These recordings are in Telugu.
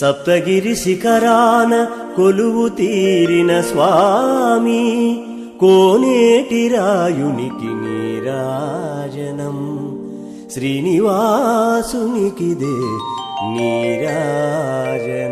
సప్తగిరి శిఖరాన కొలువు తీరిన స్వామి కోనేటి రాయునికి నీరాజనం. శ్రీనివాసునికిదే నీరాజనం.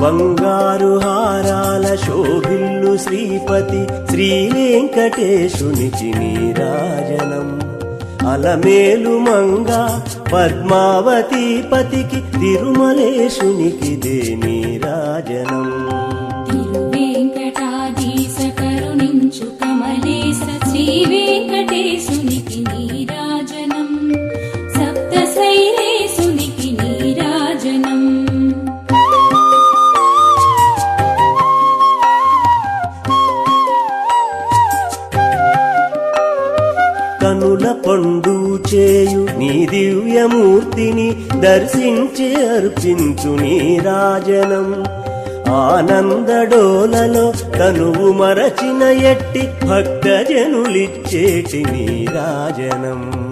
బంగారు హారాల శోభిల్లు శ్రీపతి శ్రీ వెంకటేశునికి నీరాజనం అలమేలు మంగ పద్మావతి పతికి తిరుమలేశునికి దే నీరాజనం కనుల పండు చేయు నీ దివ్యమూర్తిని దర్శించి అర్పించు నీ రాజనం. ఆనందడోలలో తనువు మరచిన ఎట్టి భక్తజనులిచ్చేటి నీ రాజనం.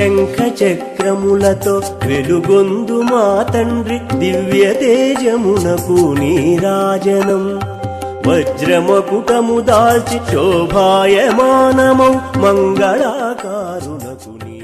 శంఖ చక్రములతో వెలుగొందు మా తండ్రి దివ్య తేజమునకు నీరాజనం. వజ్రమకుటము దాల్చి శోభాయమానమౌ మంగళాకారునకు నీ